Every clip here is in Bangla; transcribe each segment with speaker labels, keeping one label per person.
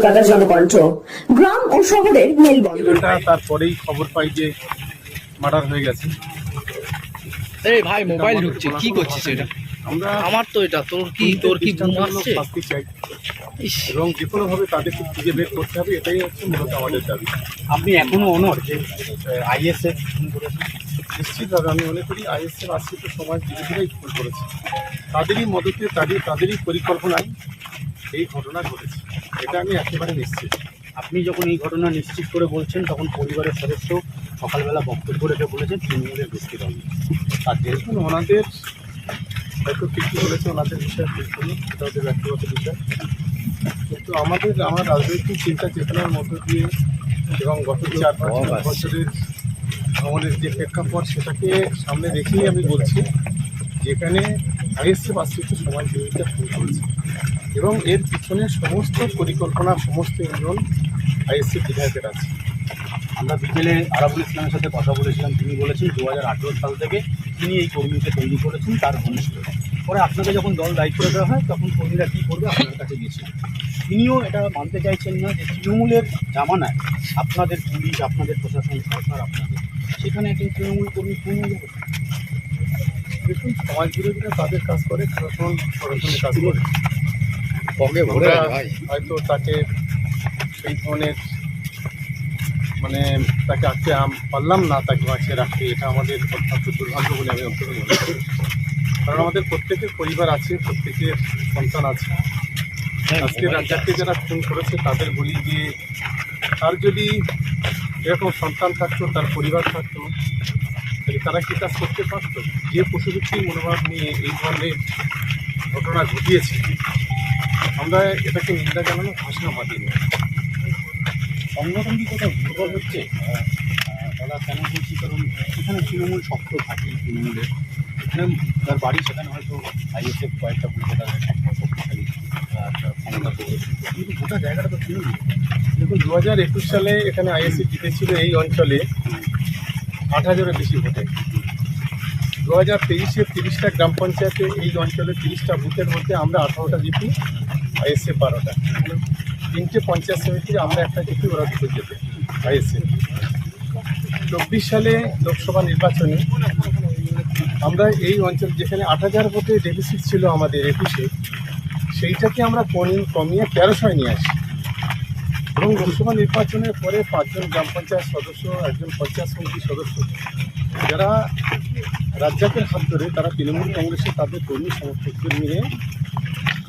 Speaker 1: কলকাতা জনকণ্ঠ গ্রাম ও শহরের মেলবন্ধন।
Speaker 2: তারপরেই খবর পাই যে মার্ডার হয়ে গেছে।
Speaker 3: এই ভাই মোবাইল ঢুকছে। কি করছিস এটা?
Speaker 2: আমরা
Speaker 3: আমার তো এটা তোর কি তোর কি ঘুম আসছে?
Speaker 2: শাস্তি চাই। এবং যে কোনোভাবে তাদেরকে খুঁজে বের করতে হবে এটাই হচ্ছে মূলত আমাদের দাবি।
Speaker 4: আপনি এখনও অনর যে আইএসএফ
Speaker 2: নিশ্চিতভাবে আমি মনে করি আইএসএফ আশ্রিত সমাজ ধীরে ধীরেই ভুল করেছে। তাদেরই মদতে তাদের তাদেরই পরিকল্পনায় এই ঘটনা ঘটেছে। এটা আমি একেবারে নিশ্চিত।
Speaker 4: আপনি যখন এই ঘটনা নিশ্চিত করে বলছেন তখন পরিবারের সদস্য সকালবেলা বক্তব্য রেখে বলেছেন তৃণমূলের দুষ্কৃতম তার আর
Speaker 2: দেখুন ওনাদের হয়তো কিছু বলেছে ওনাদের বিষয়ে দেখুন এটা ওদের ব্যক্তিগত বিষয়। কিন্তু আমাদের আমার রাজনৈতিক চিন্তা চেতনার মধ্য দিয়ে এবং গত চার পাঁচ বছরের আমাদের যে প্রেক্ষাপট সেটাকে সামনে রেখেই আমি বলছি যেখানে আইএসএফ আশ্রিত সমাজ বিরোধিতা শুরু করেছে এবং এর পিছনে সমস্ত পরিকল্পনা, সমস্ত ইন্ধন আইএসএফ বিধায়কের আছে।
Speaker 4: আমরা বিকেলে আরাবুল ইসলামের সাথে কথা বলেছিলাম, তিনি বলেছেন দু হাজার আঠেরো সাল থেকে তিনি এই কর্মীকে তৈরি করেছেন, তার ঘনিষ্ঠ। পরে আপনাকে যখন দল দায়িত্ব দেওয়া হয়, তখন কর্মীরা কী করবে আপনার কাছে গিয়েছিল। তিনিও এটা মানতে চাইছেন না যে তৃণমূলের জামানায় আপনাদের পুলিশ, আপনাদের প্রশাসন, সরকার, আপনাদের, সেখানে একজন তৃণমূল কর্মী যাবে
Speaker 2: দেখুন সমাজ বিরোধীরা তাদের কাজ করে প্রশাসন প্রশাসনের কাজ করে।
Speaker 3: পকে ভরে
Speaker 2: হয়তো তাকে সেই ধরনের মানে তাকে আজকে আম পারলাম না তাকে বাঁচিয়ে রাখতে এটা আমাদের অত্যন্ত দুর্ভাগ্য বলে আমি অন্তত মনে করি। কারণ আমাদের প্রত্যেকের পরিবার আছে প্রত্যেকের সন্তান আছে। আজকে রাজ্জাককে যারা খুন করেছে তাদের বলি যে তার যদি এরকম সন্তান থাকতো তার পরিবার থাকতো তাহলে তারা কি কাজ করতে পারতো? যে পশুভিত্তিক মনোভাব নিয়ে এই ধরনের ঘটনা ঘটিয়েছে, আমরা এটাকে নিন্দা জানানো ভাষা আমাদের নেই।
Speaker 4: সংগঠন কি কোথাও দুর্বল হচ্ছে? দাদা কেন বলছি? কারণ এখানে তৃণমূল শক্ত থাকে তৃণমূলের। এখানে তার বাড়ি, সেখানে হয়তো আইএসএফ কয়েকটা বুঝে তাদের শক্তিশালী ক্ষমতা পেয়েছে কিন্তু গোটা জায়গাটা তো তৃণমূল
Speaker 2: দেখুন দু হাজার একুশ সালে এখানে আইএসসি জিতেছিল এই অঞ্চলে। আট হাজারের বেশি ভোটে। দু হাজার তেইশে তিরিশটা গ্রাম পঞ্চায়েতে এই অঞ্চলে তিরিশটা বুথের মধ্যে আমরা আঠারোটা জিতি আইএসএ বারোটা। তিনটে পঞ্চায়েত সমিতির আমরা একটা জিতি, ওরা দুটো যেতে আইএসএ চব্বিশ সালে লোকসভা নির্বাচনে আমরা এই অঞ্চল, যেখানে আট হাজার ভোটে ডেফিসিট ছিল আমাদের একুশে, সেইটাকে আমরা কমিয়ে তেরোশোয় নিয়ে আসি। এবং লোকসভা নির্বাচনের পরে পাঁচজন গ্রাম পঞ্চায়েত সদস্য একজন পঞ্চায়েত সমিতির সদস্য যারা রাজ্জাকের হাত ধরে তারা তৃণমূল কংগ্রেসে তাদের কর্মী সমর্থকদের নিয়ে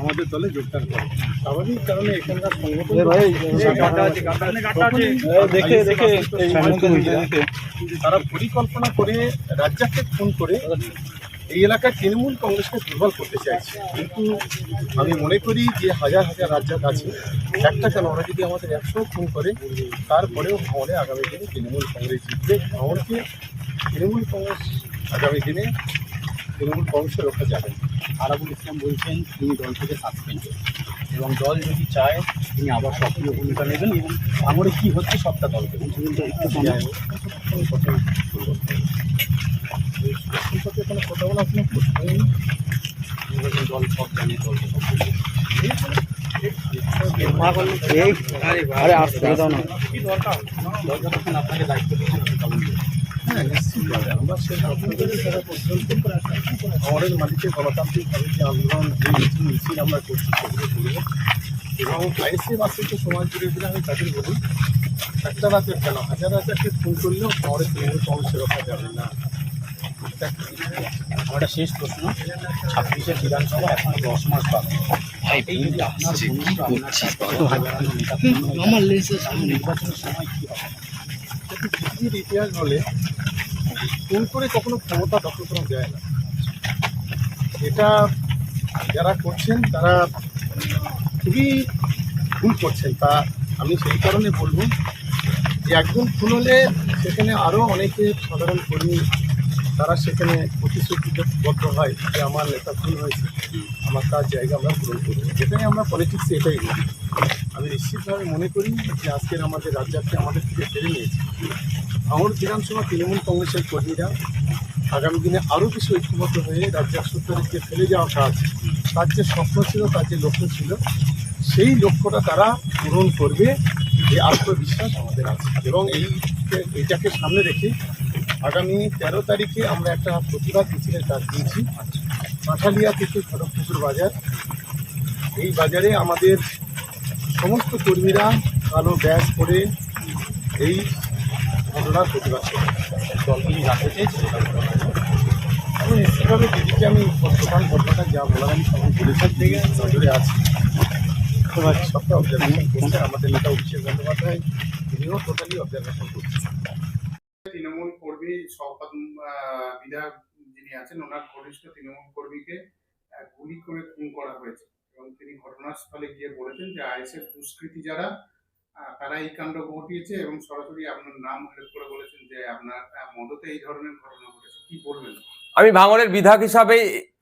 Speaker 2: আমাদের দলে যোগদান করে। স্বাভাবিক কারণে এখানকার সংগঠন তারা পরিকল্পনা করে রাজ্জাককে খুন করে এই এলাকার তৃণমূল কংগ্রেসকে দুর্বল করতে চাইছে। কিন্তু আমি মনে করি যে হাজার হাজার রাজ্জাক আছে একটা কেন? ওরা যদি আমাদের একশো খুন করে তারপরেও ভাঙড়ে আগামী দিনে তৃণমূল কংগ্রেস জিতবে। ভাঙড়কে তৃণমূল কংগ্রেস আগামী দিনে তৃণমূল কংগ্রেসের রক্ষা যাবে।
Speaker 4: আরাবুল ইসলাম বলছেন তিনি দল থেকে সাসপেন্ডেড এবং দল যদি চায় তিনি আবার সক্রিয় ভূমিকা নেবেন এবং আমরে কি হচ্ছে সবটা দলকে সময়
Speaker 2: হোক, কোনো কথা সত্যি কোনো কোনো প্রশ্নই নেই।
Speaker 4: সব জানে দলকে সব।
Speaker 3: আরে আসতে দাও না
Speaker 4: দল যতক্ষণ আপনাকে দায়িত্ব দিচ্ছেন আপনি পালন করুন।
Speaker 2: হ্যাঁ নিশ্চিতভাবে আমরা সেই আপনাদের পর্যন্ত আমাদের মালিকের গণতান্ত্রিকভাবে যে আন্দোলন যে মিছিল মিছিল আমরা করছি সেগুলো করব এবং আইএসএ আশ্রিত সমাজ জুড়ে দিলে আমি তাদের বলি একটা রাতে কেন হাজার হাজারকে ফোন করলেও শহরে তৃণমূল কংগ্রেসের রক্ষা যাবে না
Speaker 4: আমার একটা শেষ প্রশ্ন ছাব্বিশের বিধানসভা এখন দশ মাস বাকি। হয়ে নির্বাচনের সময় কি হবে?
Speaker 2: ইতিহাস বলে ফোন করে কখনো ক্ষমতা দখল করা যায় না। এটা যারা করছেন তারা খুবই ভুল করছেন। তা আমি সেই কারণে বলব যে একজন খুন হলে সেখানে আরও অনেকে সাধারণ কর্মী তারা সেখানে প্রতিশ্রুতিবদ্ধ হয় যে আমার নেতা খুন হয়েছে, আমার তার জায়গা আমরা পূরণ করব যেটাই আমরা পলিটিক্সে এটাই বলি। আমি নিশ্চিতভাবে মনে করি যে আজকের আমাদের রাজ্যাকে আমাদের থেকে ফেরে নিয়েছে। আমার বিধানসভা তৃণমূল কংগ্রেসের কর্মীরা আগামী দিনে আরও কিছু ঐক্যবদ্ধ হয়ে রাজ্য সরকারের ফেলে যাওয়া কাজ, তার যে স্বপ্ন ছিল, তার যে লক্ষ্য ছিল, সেই লক্ষ্যটা তারা পূরণ করবে এই আত্মবিশ্বাস আমাদের আছে। এবং এই এটাকে সামনে রেখে আগামী তেরো তারিখে আমরা একটা প্রতিবাদ মিছিলের কাজ দিয়েছি। কাঁঠালিয়া থেকে খড়গপুকুর বাজার। এই বাজারে আমাদের সমস্ত কর্মীরা কালো ব্যাগ পরে এই ঘটনার প্রতিবাদ করবে
Speaker 4: দল তিনি জানতে চেয়েছেন
Speaker 2: আমি নিশ্চিতভাবে দিদিকে আমি টোটাল ঘটনাটা যা বলার আমি সবাই বলেছেন থেকে নজরে আছি। সবটা অবজারভেশন করছে আমাদের নেতা অভিষেক বন্দ্যোপাধ্যায় তিনিও টোটালি অবজারভেশন করছেন।
Speaker 5: তৃণমূল কর্মী আহ, বিধায়ক যিনি আছেন ওনার ঘনিষ্ঠ তৃণমূল কর্মীকে গুলি করে খুন করা হয়েছে। এবং তিনি ঘটনাস্থলে গিয়ে বলেছেন যে আইএসএফ দুষ্কৃতী যারা তারা এই কাণ্ড ঘটিয়েছে এবং সরাসরি আপনার নাম উল্লেখ করে বলেছেন যে আপনার মদতে এই ধরনের ঘটনা ঘটেছে। কি বলবেন?
Speaker 6: আমি ভাঙড়ের বিধায়ক হিসাবে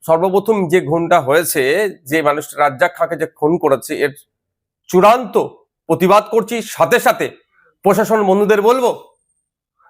Speaker 6: সর্বপ্রথম যে খুনটা হয়েছে যে মানুষ রাজ্জাক খাঁকে যে খুন করেছে এর চূড়ান্ত প্রতিবাদ করছি। সাথে সাথে প্রশাসন বন্ধুদের বলব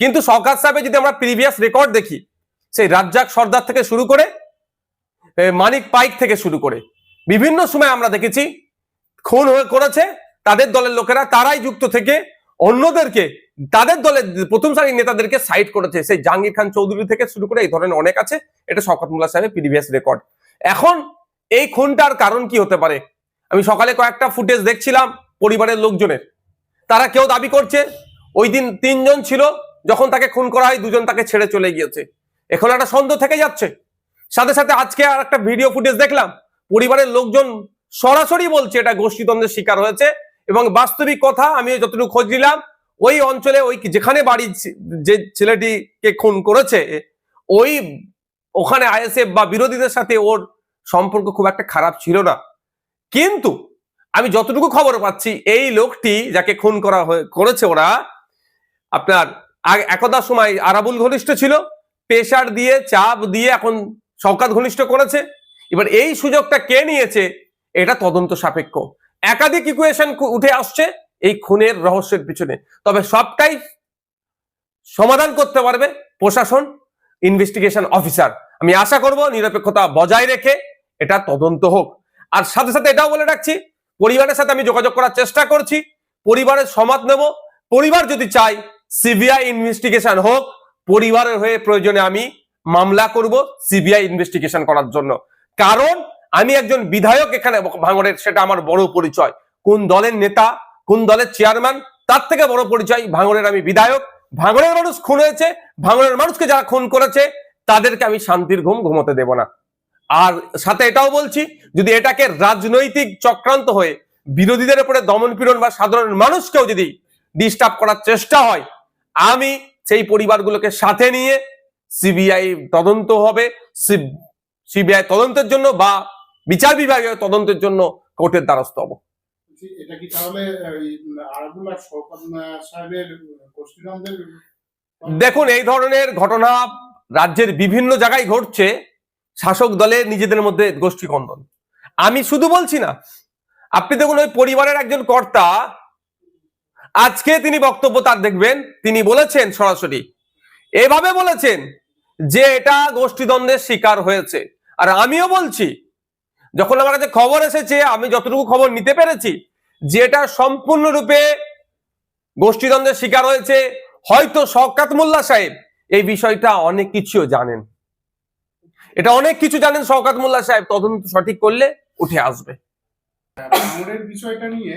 Speaker 6: কিন্তু শওকাত সাহেবের যদি আমরা প্রিভিয়াস রেকর্ড দেখি, সেই রাজ্জাক সর্দার থেকে শুরু করে মানিক পাইক থেকে শুরু করে, বিভিন্ন সময় আমরা দেখেছি, খুন হয়ে করেছে তাদের দলের লোকেরা, তারাই যুক্ত থেকে অন্যদেরকে, তাদের দলের প্রথম সারির নেতাদেরকে সাইড করেছে। সেই জাহাঙ্গীর খান চৌধুরী থেকে শুরু করে এই ধরনের অনেক আছে, এটা শওকত মোল্লা সাহেবের প্রিভিয়াস রেকর্ড এখন এই খুনটার কারণ কি হতে পারে? আমি সকালে কয়েকটা ফুটেজ দেখছিলাম পরিবারের লোকজনের। তারা কেউ দাবি করছে, ওই দিন তিনজন ছিল যখন তাকে খুন করা হয়, দুজন তাকে ছেড়ে চলে গিয়েছে। এখন একটা সন্দেহ থেকে যাচ্ছে। সাথে সাথে আজকে আর একটা ভিডিও ফুটেজ দেখলাম, পরিবারের লোকজন সরাসরি বলছে এটা গোষ্ঠীদ্বন্দ্বের শিকার হয়েছে এবং বাস্তবিক কথা আমি যতটুকু খোঁজ নিলাম, ওই অঞ্চলে ওই যেখানে বাড়ি যে ছেলেটিকে খুন করেছে, ওই ওখানে আইএসএফ বা বিরোধীদের সাথে ওর সম্পর্ক খুব একটা খারাপ ছিল না। কিন্তু আমি যতটুকু খবর পাচ্ছি, এই লোকটি যাকে খুন করা করেছে ওরা, আপনার আগ- একদা সময় আরাবুল ঘনিষ্ঠ ছিল প্রেশার দিয়ে, চাপ দিয়ে এখন শওকাত ঘনিষ্ঠ করেছে। এবার এই সুযোগটা কে নিয়েছে, এটা তদন্ত সাপেক্ষ। একাধিক ইকুয়েশন উঠে আসছে এই খুনের রহস্যের পিছনে। তবে সবটাই সমাধান করতে পারবে প্রশাসন ইনভেস্টিগেশন অফিসার আমি আশা করব নিরপেক্ষতা বজায় রেখে এটা তদন্ত হোক। আর সাথে সাথে এটাও বলে রাখছি, পরিবারের সাথে আমি যোগাযোগ করার চেষ্টা করছি, পরিবারের সমাদ নেব, পরিবার যদি চাই সিবিআই ইনভেস্টিগেশন হোক, পরিবারের হয়ে প্রয়োজনে আমি মামলা করব সিবিআই ইনভেস্টিগেশন করার জন্য। কারণ আমি একজন বিধায়ক এখানে ভাঙড়ের, সেটা আমার বড় পরিচয়। কোন দলের নেতা, কোন দলের চেয়ারম্যান তার থেকে বড় পরিচয় ভাঙড়ের আমি বিধায়ক। ভাঙড়ের মানুষ খুন হয়েছে, ভাঙড়ের মানুষকে যারা খুন করেছে, তাদেরকে আমি শান্তির ঘুম ঘুমোতে দেব না। আর সাথে এটাও বলছি, যদি এটাকে রাজনৈতিক চক্রান্ত হয়ে বিরোধীদের উপরে দমন পীড়ন বা সাধারণ মানুষকেও যদি ডিস্টার্ব করার চেষ্টা হয় আমি সেই পরিবারগুলোকে সাথে নিয়ে সিবিআই তদন্ত হবে সিবিআই তদন্তের জন্য বা বিচার বিভাগীয় তদন্তের জন্য কোর্টের দ্বারস্থ হব।
Speaker 5: এটা কি তাহলে
Speaker 6: দেখুন এই ধরনের ঘটনা রাজ্যের বিভিন্ন জায়গায় ঘটছে। শাসক দলের নিজেদের মধ্যে গোষ্ঠী কন্দন আমি শুধু বলছি না আপনি দেখুন ওই পরিবারের একজন কর্তা আজকে তিনি বক্তব্য তার দেখবেন, তিনি বলেছেন সরাসরি। এভাবে বলেছেন যে এটা গোষ্ঠীদ্বন্দ্বের শিকার হয়েছে। আর আমিও বলছি, যখন আমার কাছে খবর এসেছে, আমি যতটুকু খবর নিতে পেরেছি, যে এটা সম্পূর্ণরূপে গোষ্ঠীদ্বন্দ্বের শিকার হয়েছে। হয়তো শওকাত মোল্লা সাহেব এই বিষয়টা অনেক কিছু জানেন। এটা অনেক কিছু জানেন শওকাত মোল্লা সাহেব, তদন্ত সঠিক করলে উঠে আসবে।
Speaker 5: বিষয়টা নিয়ে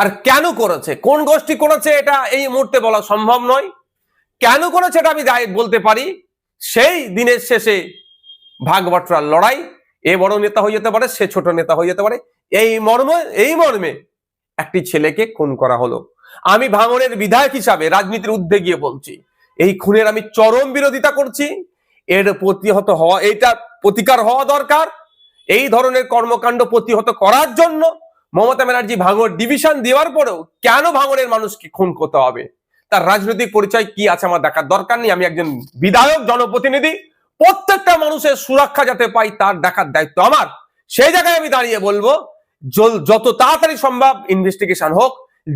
Speaker 6: আর কেন করেছে? কোন গোষ্ঠী করেছে এটা এই মুহূর্তে বলা সম্ভব নয়। কেন করেছে এটা আমি বলতে পারি। সেই দিনের শেষে ভাগ লড়াই, এ বড় নেতা হয়ে যেতে পারে, সে ছোট নেতা হয়ে যেতে পারে। এই মর্মে এই মর্মে একটি ছেলেকে খুন করা হলো। আমি ভাঙনের বিধায়ক হিসাবে রাজনীতির ঊর্ধ্বে গিয়ে বলছি, এই খুনের আমি চরম বিরোধিতা করছি। এর প্রতিহত হওয়া, এইটা প্রতিকার হওয়া দরকার। এই ধরনের কর্মকাণ্ড প্রতিহত করার জন্য মমতা ব্যানার্জি ভাঙর ডিভিশন দেওয়ার পরেও কেন ভাঙনের মানুষকে খুন করতে হবে? তার রাজনৈতিক পরিচয় কি আছে আমার দেখার দরকার নেই। আমি একজন বিধায়ক, জনপ্রতিনিধি, প্রত্যেকটা মানুষের সুরক্ষা যাতে পাই তার দেখার দায়িত্ব আমার। সেই জায়গায় আমি দাঁড়িয়ে বলব যত তাড়াতাড়ি সম্ভব ইনভেস্টিগেশন হোক,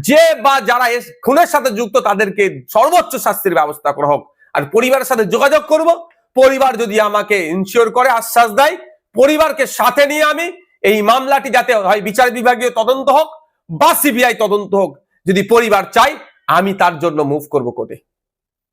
Speaker 6: যে বা যারা খুনের সাথে যুক্ত তাদেরকে সর্বোচ্চ শাস্তির ব্যবস্থা করা হোক। আর পরিবারের সাথে যোগাযোগ করব। পরিবার যদি আমাকে ইনশিওর করে, আশ্বাস দেয়, পরিবারকে সাথে নিয়ে আমি এই মামলাটি যাতে হয় বিচার বিভাগীয় তদন্ত হোক বা সিবিআই তদন্ত হোক, যদি পরিবার চাই আমি তার জন্য মুভ করব কোর্টে।